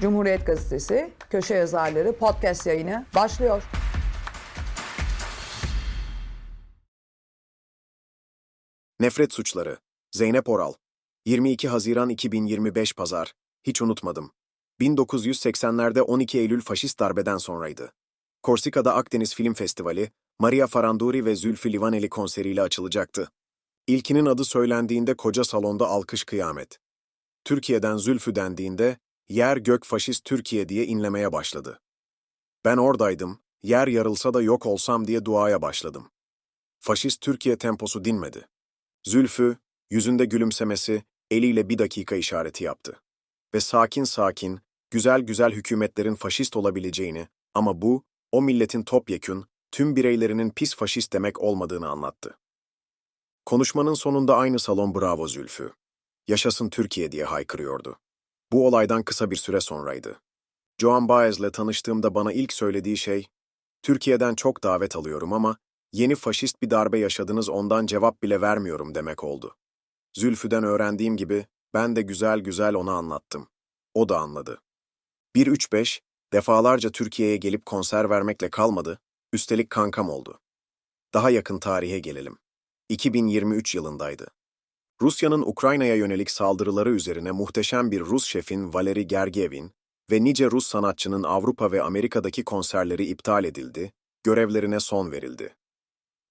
Cumhuriyet Gazetesi Köşe Yazarları podcast yayını başlıyor. Nefret Suçları Zeynep Oral 22 Haziran 2025 Pazar Hiç unutmadım. 1980'lerde 12 Eylül faşist darbeden sonraydı. Korsika'da Akdeniz Film Festivali, Maria Faranduri ve Zülfü Livaneli konseriyle açılacaktı. İlkinin adı söylendiğinde koca salonda alkış kıyamet. Türkiye'den Zülfü dendiğinde, yer gök faşist Türkiye diye inlemeye başladı. Ben oradaydım, yer yarılsa da yok olsam diye duaya başladım. Faşist Türkiye temposu dinmedi. Zülfü, yüzünde gülümsemesi, eliyle bir dakika işareti yaptı. Ve sakin sakin, güzel güzel hükümetlerin faşist olabileceğini ama bu, o milletin topyekün, tüm bireylerinin pis faşist demek olmadığını anlattı. Konuşmanın sonunda aynı salon bravo Zülfü. Yaşasın Türkiye diye haykırıyordu. Bu olaydan kısa bir süre sonraydı. Joan Baez'le tanıştığımda bana ilk söylediği şey, Türkiye'den çok davet alıyorum ama yeni faşist bir darbe yaşadınız ondan cevap bile vermiyorum demek oldu. Zülfü'den öğrendiğim gibi ben de güzel güzel ona anlattım. O da anladı. 1-3-5 defalarca Türkiye'ye gelip konser vermekle kalmadı, üstelik kankam oldu. Daha yakın tarihe gelelim. 2023 yılındaydı. Rusya'nın Ukrayna'ya yönelik saldırıları üzerine muhteşem bir Rus şefin Valeri Gergiev'in ve nice Rus sanatçının Avrupa ve Amerika'daki konserleri iptal edildi, görevlerine son verildi.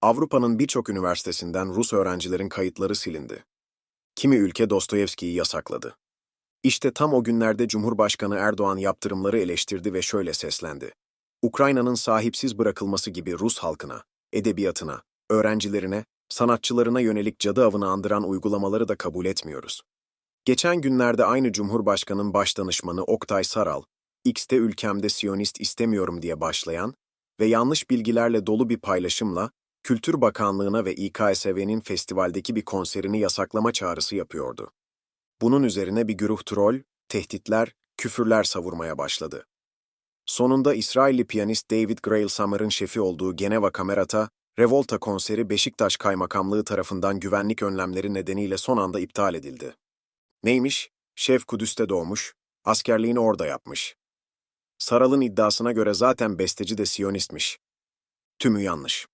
Avrupa'nın birçok üniversitesinden Rus öğrencilerin kayıtları silindi. Kimi ülke Dostoyevski'yi yasakladı. İşte tam o günlerde Cumhurbaşkanı Erdoğan yaptırımları eleştirdi ve şöyle seslendi. Ukrayna'nın sahipsiz bırakılması gibi Rus halkına, edebiyatına, öğrencilerine, sanatçılarına yönelik cadı avını andıran uygulamaları da kabul etmiyoruz. Geçen günlerde aynı Cumhurbaşkanı'nın başdanışmanı Oktay Saral, X'te ülkemde Siyonist istemiyorum diye başlayan ve yanlış bilgilerle dolu bir paylaşımla Kültür Bakanlığı'na ve İKSV'nin festivaldeki bir konserini yasaklama çağrısı yapıyordu. Bunun üzerine bir güruh troll, tehditler, küfürler savurmaya başladı. Sonunda İsrailli piyanist David Grail Summer'ın şefi olduğu Geneva Kamerata, Revolta konseri Beşiktaş Kaymakamlığı tarafından güvenlik önlemleri nedeniyle son anda iptal edildi. Neymiş? Şef Kudüs'te doğmuş, askerliğini orada yapmış. Saral'ın iddiasına göre zaten besteci de Siyonistmiş. Tümü yanlış.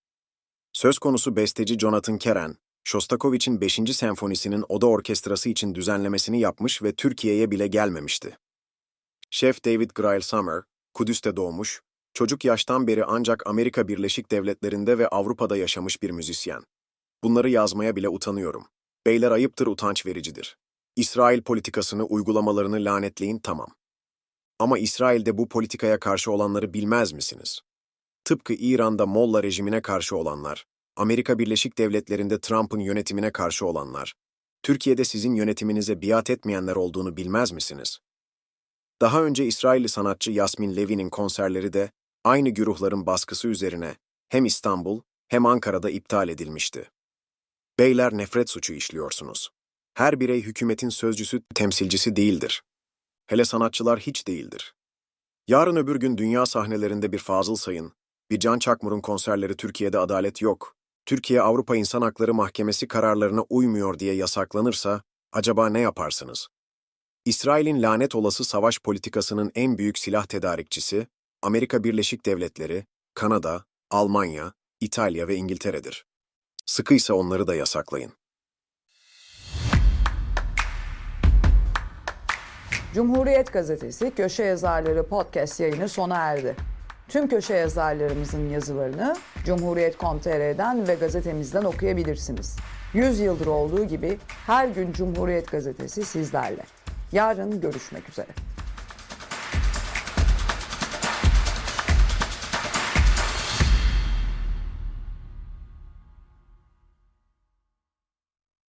Söz konusu besteci Jonathan Keren, Shostakovich'in 5. senfonisinin oda orkestrası için düzenlemesini yapmış ve Türkiye'ye bile gelmemişti. Şef David Grail Summer, Kudüs'te doğmuş, çocuk yaştan beri ancak Amerika Birleşik Devletleri'nde ve Avrupa'da yaşamış bir müzisyen. Bunları yazmaya bile utanıyorum. Beyler ayıptır utanç vericidir. İsrail politikasını, uygulamalarını lanetleyin tamam. Ama İsrail'de bu politikaya karşı olanları bilmez misiniz? Tıpkı İran'da Molla rejimine karşı olanlar, Amerika Birleşik Devletleri'nde Trump'ın yönetimine karşı olanlar, Türkiye'de sizin yönetiminize biat etmeyenler olduğunu bilmez misiniz? Daha önce İsrailli sanatçı Yasmin Levi'nin konserleri de aynı güruhların baskısı üzerine hem İstanbul hem Ankara'da iptal edilmişti. Beyler nefret suçu işliyorsunuz. Her birey hükümetin sözcüsü, temsilcisi değildir. Hele sanatçılar hiç değildir. Yarın öbür gün dünya sahnelerinde bir Fazıl Sayın, bir Can Çakmur'un konserleri Türkiye'de adalet yok, Türkiye Avrupa İnsan Hakları Mahkemesi kararlarına uymuyor diye yasaklanırsa, acaba ne yaparsınız? İsrail'in lanet olası savaş politikasının en büyük silah tedarikçisi, Amerika Birleşik Devletleri, Kanada, Almanya, İtalya ve İngiltere'dir. Sıkıysa onları da yasaklayın. Cumhuriyet Gazetesi Köşe Yazarları podcast yayını sona erdi. Tüm köşe yazarlarımızın yazılarını Cumhuriyet.com.tr'den ve gazetemizden okuyabilirsiniz. 100 yıldır olduğu gibi her gün Cumhuriyet Gazetesi sizlerle. Yarın görüşmek üzere.